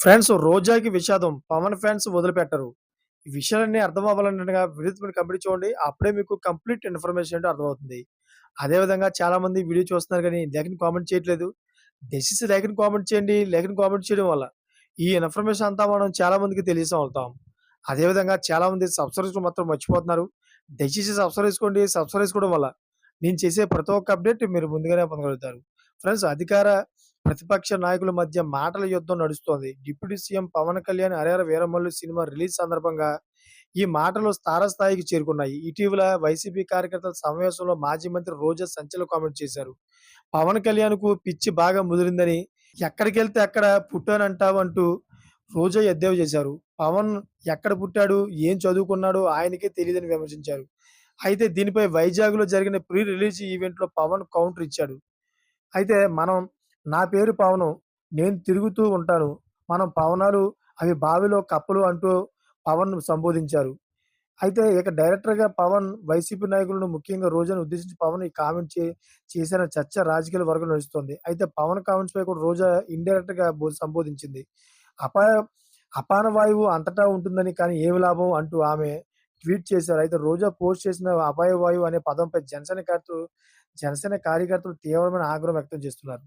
Friends రోజాకి విషాదం. Pawan fans వదిలిపెట్టరు. ఈ విషయాలన్నీ అర్థం అవ్వాలనంటేగా వీడియో మీరు కంప్లీట్ చూడండి. అప్పుడే మీకు కంప్లీట్ ఇన్ఫర్మేషన్ ఏంటో అర్థమవుతుంది. అదే విధంగా చాలామంది వీడియో చూస్తున్నారు కానీ లైక్‌ని కామెంట్ చేయట్లేదు. దయచేసి లైక్‌ని కామెంట్ చేయండి. లేఖను కామెంట్ చేయడం వల్ల ఈ ఇన్ఫర్మేషన్ అంతా మనం చాలా మందికి తెలియజేస్తాం. అదే విధంగా చాలామంది సబ్స్క్రైబ్ మాత్రం మర్చిపోతున్నారు. దయచేసి సబ్స్క్రైబ్ చేసుకోండి. సబ్స్క్రైబ్ చేసుకోవడం వల్ల నేను చేసే ప్రతి ఒక్క అప్డేట్ మీరు ముందుగానే పొందగలుగుతారు. ఫ్రెండ్స్ అధికార, ప్రతిపక్ష నాయకుల మధ్య మాటల యుద్ధం నడుస్తోంది. Deputy CM Pawan Kalyan 'Harihara Veeramallu' cinema release సందర్భంగా ఈ మాటలు తారస్థాయికి చేరుకున్నాయి. ఇటీవల వైసీపీ కార్యకర్తల సమావేశంలో మాజీ మంత్రి రోజా సంచలన కామెంట్ చేశారు. పవన్ కళ్యాణ్‌కు పిచ్చి బాగా ముదిరిందని, ఎక్కడికెళ్తే అక్కడ పుట్టానంటావంటూ రోజా ఎద్దేవా చేశారు. పవన్ ఎక్కడ పుట్టాడు, ఏం చదువుకున్నాడో ఆయనకే తెలియదని విమర్శించారు. అయితే దీనిపై వైజాగ్‌లో జరిగిన ప్రీ రిలీజ్ ఈవెంట్‌లో పవన్ కౌంటర్ ఇచ్చాడు. అయితే మనం నా పేరు పవను. నేను తిరుగుతూ ఉంటాను. మనం పవనాలు అవి బావిలో కప్పలు అంటూ పవన్ సంబోధించారు. అయితే ఇక డైరెక్టర్‌గా పవన్ వైసీపీ నాయకులను ముఖ్యంగా రోజాను ఉద్దేశించి పవన్ ఈ కామెంట్ చే చర్చ రాజకీయాల వరకు నడుస్తుంది అయితే పవన్ కామెంట్స్‌పై కూడా రోజా ఇండైరెక్ట్‌గా సంబోధించింది. అపాయ అపాన వాయువు అంతటా ఉంటుందని కానీ ఏమి లాభం అంటూ ఆమె ట్వీట్ చేశారు. అయితే రోజా పోస్ట్ చేసిన అపాయ వాయువు అనే పదంపై జనసేన కార్యకర్తలు జనసేన కార్యకర్తలు తీవ్రమైన ఆగ్రహం వ్యక్తం చేస్తున్నారు.